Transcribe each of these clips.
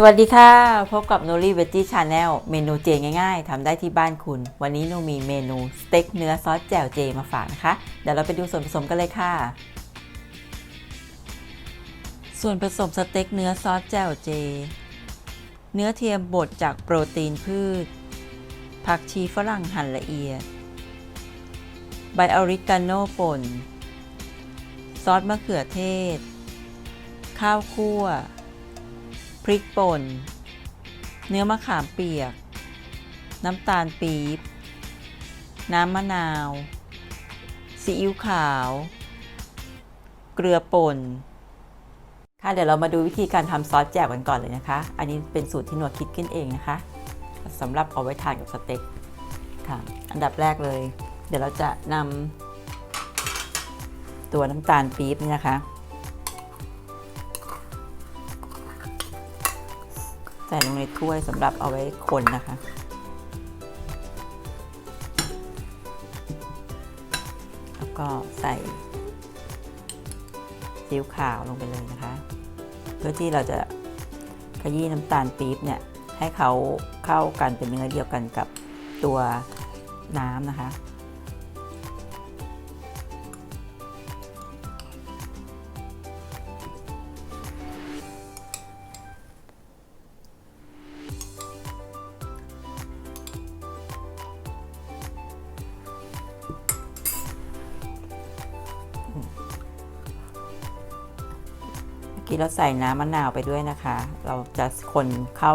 สวัสดีค่ะ พบกับ n o r i v e g g i e Channel เมนูเจง่ายๆทำได้ที่บ้านคุณ วันนี้หนูมีเมนูสเต็กเนื้อซอสแจ่วเจมาฝากนะคะ เดี๋ยวเราไปดูส่วนผสมกันเลยค่ะ ส่วนผสมสเต็กเนื้อซอสแจ่วเจ เนื้อเทียมบดจากโปรตีนพืช ผักชีฝรั่งหั่นละเอียด ใบออริกาโนป่น ซอสมะเขือเทศ ข้าวคั่ว พริกป่น เนื้อมะขามเปียก น้ำตาลปี๊บ น้ำมะนาว ซีอิ๊วขาว เกลือป่น ค่ะเดี๋ยวเรามาดูวิธีการทำซอสแจ่วกันก่อนเลยนะคะ อันนี้เป็นสูตรที่หนวดคิดขึ้นเองนะคะสำหรับเอาไว้ทานกับสเต็กค่ะอันดับแรกเลย เดี๋ยวเราจะนำตัวน้ำตาลปี๊บนี่นะคะ ใส่ลงในถ้วยสำหรับเอาไว้คนนะคะ แล้วก็ใส่ซีอิ๊วขาวลงไปเลยนะคะ เพื่อที่เราจะขยี้น้ำตาลปี๊บเนี่ยให้เขาเข้ากันเป็นเนื้อเดียวกันกับตัวน้ำนะคะ กี้เราใส่น้ำมะนาวไปด้วยนะคะ เราจะคนเข้า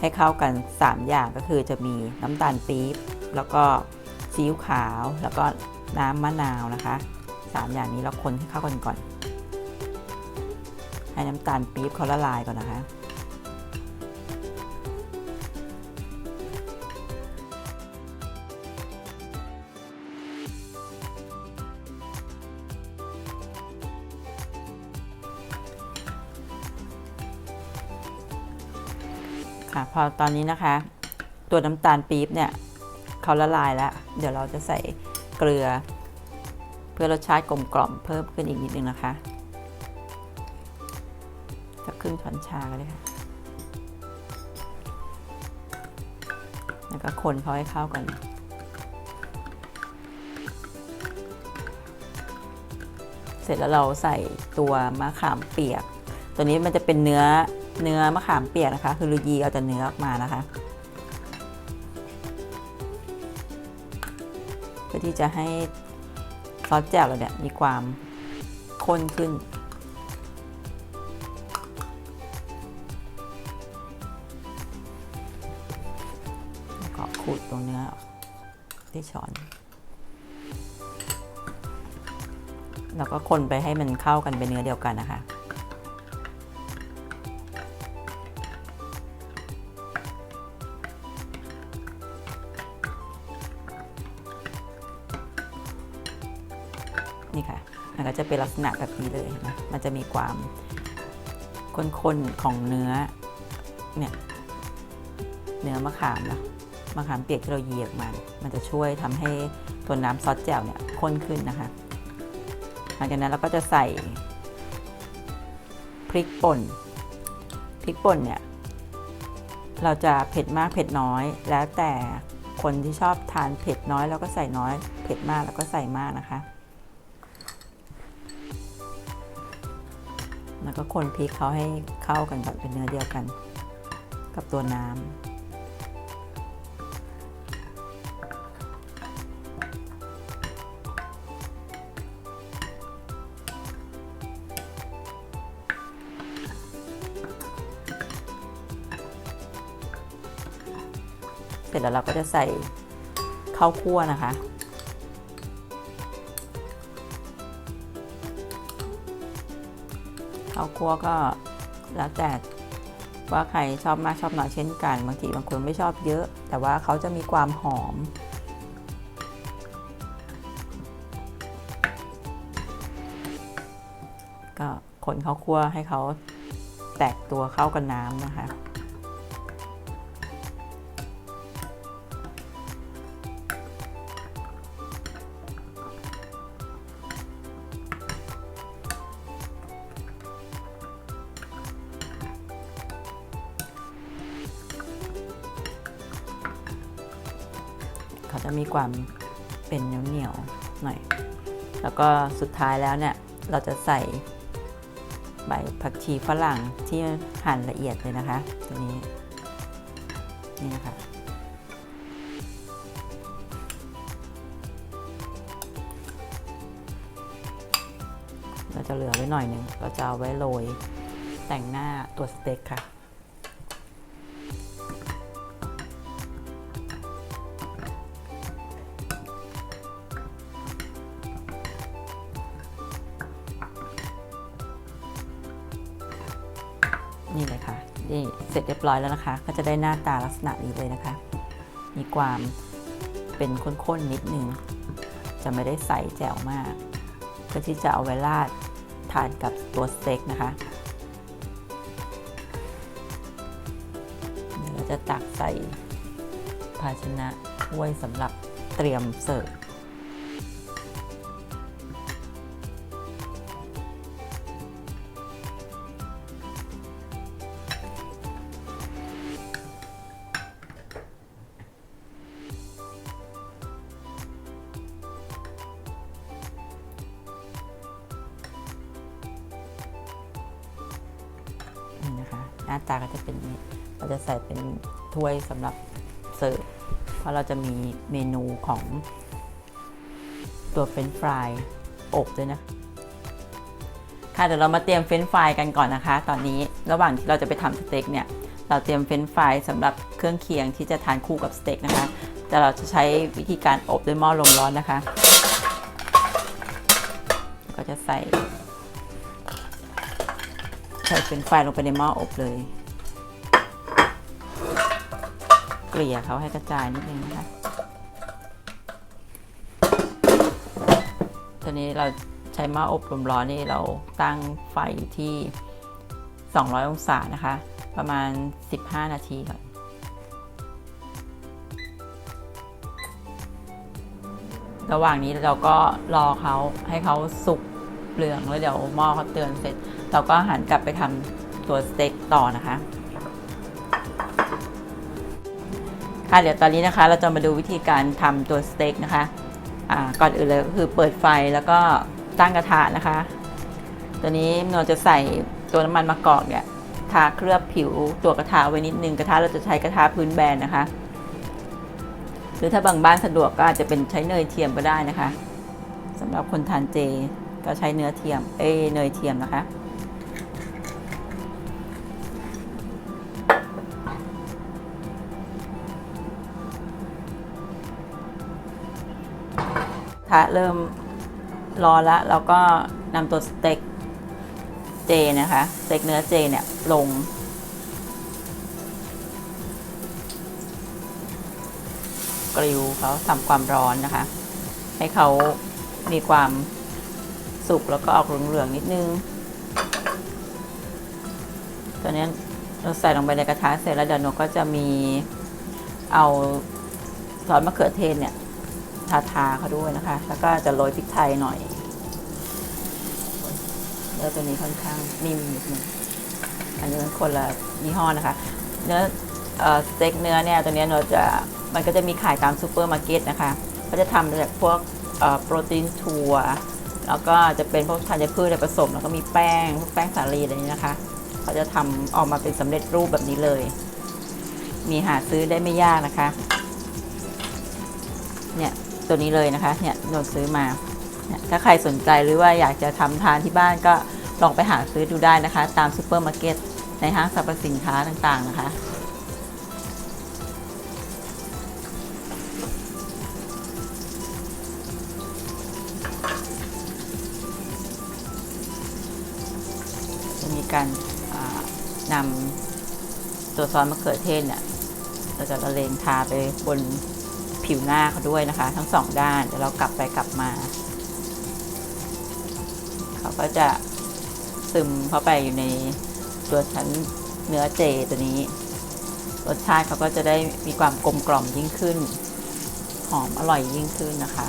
ให้เข้ากัน 3 อย่างก็คือจะมีน้ำตาลปี๊บแล้วก็ซีอิ๊วขาวแล้วก็น้ำมะนาวนะคะ 3 อย่างนี้เราคนให้เข้ากันก่อน ให้น้ำตาลปี๊บเขาละลายก่อนนะคะ่ะพอตอนนี้นะคะ ตัวน้ำตาลปี๊บเนี่ยเขาละลายแล้ว เดี๋ยวเราจะใส่เกลือ เพื่อรสชาติกลมกล่อมเพิ่มขึ้นอีกนิดนึงนะคะสักครึ่งช้อนชาก็ได้ค่ะแล้วก็คนเขาให้เข้ากันเสร็จแล้วเราใส่ตัวมะขามเปียก ตัวนี้มันจะเป็นเนื้อ เนื้อมะขามเปียกนะคะ คือลูยีเอาแต่เนื้อออกมานะคะเพื่อที่จะให้ซอสแจ่วเราเนี่ยมีความข้นขึ้นแล้วก็ขูดตรงเนื้อที่ช้อน แล้วก็คนไปให้มันเข้ากันเป็นเนื้อเดียวกันนะคะ จะเป็นลักษณะแบบนี้เลยนะมันจะมีความข้นๆของเนื้อเนี่ยเนื้อมะขามนะมะขามเปียกที่เราเหยียบมันมันจะช่วยทำให้ตัวน้ำซอสแจ่วเนี่ยข้นขึ้นนะคะหลังจากนั้นเราก็จะใส่พริกป่นพริกป่นเนี่ยเราจะเผ็ดมากเผ็ดน้อย แล้วแต่คนที่ชอบทานเผ็ดน้อยเราก็ใส่น้อย เผ็ดมากเราก็ใส่มากนะคะ ก็คนพริกเขาให้เข้ากันก่อนเป็นเนื้อเดียวกัน กับตัวน้ำเสร็จแล้วเราก็จะใส่ข้าวคั่วนะคะ ข้าวคั่วก็แล้วแต่ว่าใครชอบมากชอบน้อยเช่นกันบางทีบางคนไม่ชอบเยอะ แต่ว่าเขาจะมีความหอม ก็คนข้าวคั่วให้เขาแตกตัวเข้ากับน้ำนะคะ จะมีความเป็นเหนียวๆหน่อย แล้วก็สุดท้ายแล้วเนี่ยเราจะใส่ใบผักชีฝรั่งที่หั่นละเอียดเลยนะคะ ตัวนี้นี่นะคะเราจะเหลือไว้หน่อยหนึ่งเราจะเอาไว้โรยแต่งหน้าตัวสเต็กค่ะ ร้อยแล้วนะคะ ก็จะได้หน้าตาลักษณะนี้เลยนะคะ มีความเป็นข้นๆนิดนึง จะไม่ได้ใสแจ๋วมากเพื่อที่จะเอาไว้ราดทานกับตัวสเต็กนะคะเดี๋ยวเราจะตักใส่ภาชนะถ้วยสำหรับเตรียมเสิร์ฟ หน้าตาก็จะเป็นอย่างนี้เราจะใส่เป็นถ้วยสำหรับเสิร์ฟเพราะเราจะมีเมนูของตัวเฟรนฟรายอบด้วยนะค่ะเดี๋ยวเรามาเตรียมเฟรนฟรายกันก่อนนะคะ ตอนนี้ระหว่างที่เราจะไปทำสเต็กเนี่ยเราเตรียมเฟรนฟรายสำหรับเครื่องเคียงที่จะทานคู่กับสเต็กนะคะ แต่เราจะใช้วิธีการอบด้วยหม้อลมร้อนนะคะ ก็จะใส่ ใส่เป็นไฟลงไปในหม้ออบเลย เกลี่ยเขาให้กระจายนิดนึงนะคะตอนนี้เราใช้หม้ออบลมร้อนนี่เราตั้งไฟที่ 200 องศานะคะ ประมาณ 15 นาทีค่ะระหว่างนี้เราก็รอเขาให้เขาสุกเหลืองแล้วเดี๋ยวหม้อเขาเตือนเสร็จ เราก็หันกลับไปทำตัวสเต็กต่อนะคะ ค่ะเดี๋ยวตอนนี้นะคะ เราจะมาดูวิธีการทำตัวสเต็กนะคะก่อนอื่นเลยก็คือเปิดไฟแล้วก็ตั้งกระทะนะคะ ตัวนี้เราจะใส่ตัวน้ำมันมะกอกเนี่ยทาเคลือบผิวตัวกระทะไว้นิดนึงกระทะเราจะใช้กระทะพื้นแบนนะคะ หรือถ้าบางบ้านสะดวกก็อาจจะเป็นใช้เนยเทียมก็ได้นะคะสำหรับคนทานเจก็ใช้เนื้อเทียมเอ้เนยเทียมนะคะ ระเริ่มร้อนแล้วเราก็นำตัวสเต็กเจนะคะสเต็กเนื้อเจเนี่ยลง กริวเขาทำความร้อนนะคะ ให้เขามีความสุกแล้วก็ออกเหลืองๆนิดนึง ตัวนี้เราใส่ลงไปในกระทะเสร็จแล้วเดี๋ยวหนูก็จะมีเอาซอสมะเขือเทศเนี่ย ทาทาเขาด้วยนะคะ แล้วก็จะโรยพริกไทยหน่อยเนื้อตัวนี้ค่อนข้างนิ่มนิดนึงอันนี้มันคนละยี่ห้อนะคะ เนื้ออสเต็กเนื้อเนี่ยตัวนี้เราจะมันก็จะมีขายตามซูเปอร์มาร์เก็ตนะคะก็จะทำจากพวกโปรตีนถั่วแล้วก็จะเป็นพวกธัญพืชอะไรผสม แล้วก็มีแป้งพวกแป้งสาลีอะไรนี้นะคะเขาจะทำออกมาเป็นสำเร็จรูปแบบนี้เลย มีหาซื้อได้ไม่ยากนะคะ เนี่ย ตัวนี้เลยนะคะ เนี่ยโดนซื้อมา ถ้าใครสนใจหรือว่าอยากจะทำทานที่บ้านก็ลองไปหาซื้อดูได้นะคะ ตามซูเปอร์มาร์เก็ตในห้างสรรพสินค้าต่างๆนะคะจะมีการนำตัวซอสมะเขือเทศเนี่ยเราจะละเลงทาไปบน ผิวหน้าเขาด้วยนะคะ ทั้งสองด้านเดี๋ยวเรากลับไปกลับมา เขาก็จะซึมเข้าไปอยู่ในตัวชั้นเนื้อเจตัวนี้รสชาติเขาก็จะได้มีความกลมกล่อมยิ่งขึ้น หอมอร่อยยิ่งขึ้นนะคะ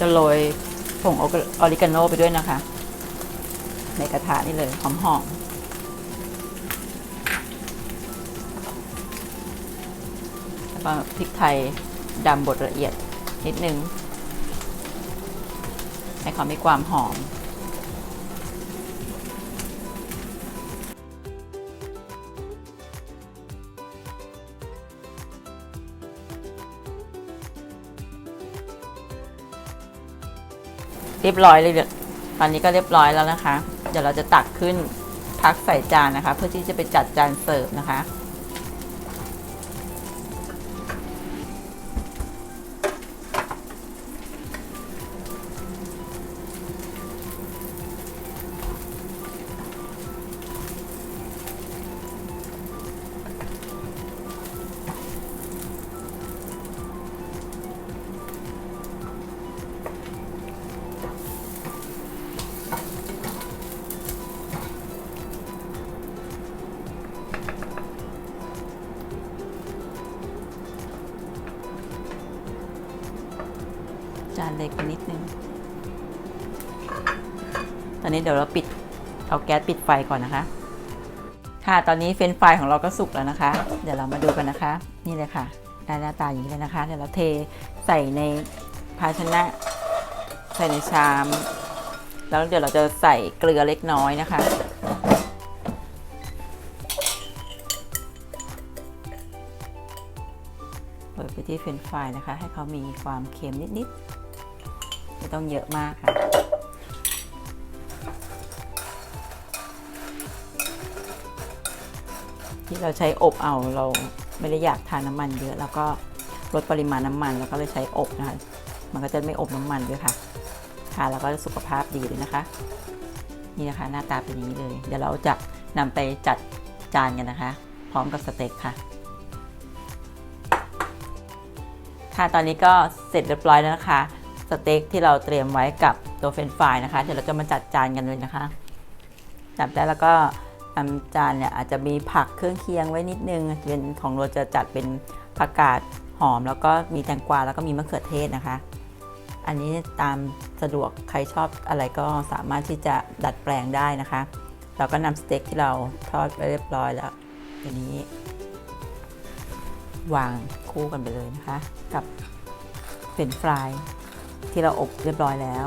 จะโรยผงออริกาโนไปด้วยนะคะ ในกระทะนี่เลยหอมหอมแล้วก็พริกไทยดำบดละเอียดนิดนึงให้เขามีความหอม รียบร้อยเลยเดี๋ยวตอนนี้ก็เรียบร้อยแล้วนะคะ เดี๋ยวเราจะตักขึ้นพักใส่จานนะคะ เพื่อที่จะไปจัดจานเสิร์ฟนะคะานเล็กไปนิดนึง ตอนนี้เดี๋ยวเราปิด เอาแก๊สปิดไฟก่อนนะคะ ค่ะ ตอนนี้เฟรนฟรายของเราก็สุกแล้วนะคะ เดี๋ยวเรามาดูกันนะคะ นี่เลยค่ะได้หน้าตาอย่างนี้เลยนะคะ เดี๋ยวเราเทใส่ในภาชนะ ใส่ในชาม แล้วเดี๋ยวเราจะใส่เกลือเล็กน้อยนะคะเปิดไปที่เฟรนฟรายนะคะ ให้เขามีความเค็มนิด ๆ ต้องเยอะมากค่ะที่เราใช้อบเอาเราไม่ได้อยากทานน้ำมันเยอะ แล้วก็ลดปริมาณน้ำมันแล้วก็เลยใช้อบนะคะ มันก็จะไม่อบน้ำมันด้วยค่ะทานแล้วก็สุขภาพดีเลยนะคะ นี่นะคะหน้าตาเป็นอย่างนี้เลย เดี๋ยวเราจะนำไปจัดจานกันนะคะ พร้อมกับสเต็กค่ะค่ะตอนนี้ก็เสร็จเรียบร้อยแล้วนะคะ สเต็กที่เราเตรียมไว้กับตัวเฟรนฟรายนะคะเดี๋ยวเราจะมาจัดจานกันเลยนะคะ จับได้แล้วก็ทำจานเนี่ยอาจจะมีผักเครื่องเคียงไว้นิดนึงเป็นของเราจะจัดเป็นผักกาดหอม แล้วก็มีแตงกวาแล้วก็มีมะเขือเทศนะคะ อันนี้ตามสะดวกใครชอบอะไรก็สามารถที่จะดัดแปลงได้นะคะ เราก็นำสเต็กที่เราทอดไว้เรียบร้อยแล้วทีนี้ วางคู่กันไปเลยนะคะ กับเฟรนฟราย ที่เราอบเรียบร้อยแล้ว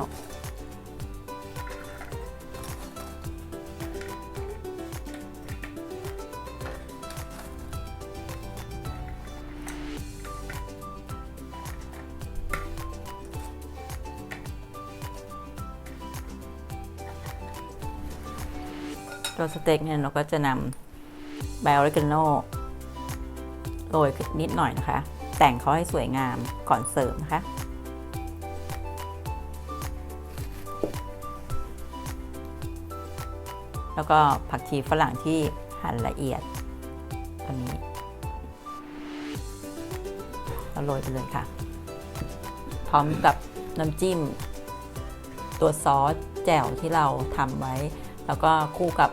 ตัวสเต็กเนี่ยเราก็จะนำไบโอริกาโนโรยนิดหน่อยนะคะ แต่งเขาให้สวยงามก่อนเสร์ฟนะคะ แล้วก็ผักชีฝรั่งที่หั่นละเอียดตัวนี้เราโรยไปเลยค่ะ พร้อมกับน้ำจิ้ม ตัวซอสแจ่วที่เราทำไว้ แล้วก็คู่กับ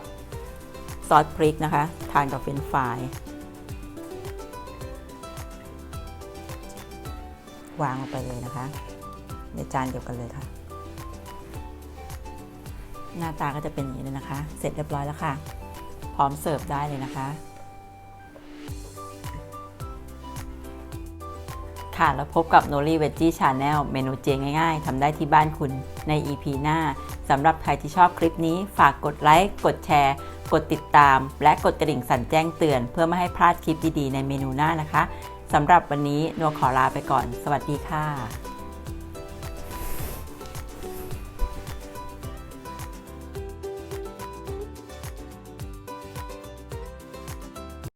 ซอสพริกนะคะ ทานกับเฟรนฟราย วางลงไปเลยนะคะ ในจานเดียวกันเลยค่ะ หน้าตาก็จะเป็นอย่างนี้เลยนะคะ เสร็จเรียบร้อยแล้วค่ะ พร้อมเสิร์ฟได้เลยนะคะ ค่ะแล้วพบกับ n o r i Veggie Channel เมนูเจง่ายๆทำได้ที่บ้านคุณใน EP หน้าสำหรับใครที่ชอบคลิปนี้ ฝากกดไลค์ กดแชร์ กดติดตาม และกดกระดิ่งสั่นแจ้งเตือน เพื่อไม่ให้พลาดคลิปดีๆในเมนูหน้านะคะสำหรับวันนี้นัวขอลาไปก่อน สวัสดีค่ะ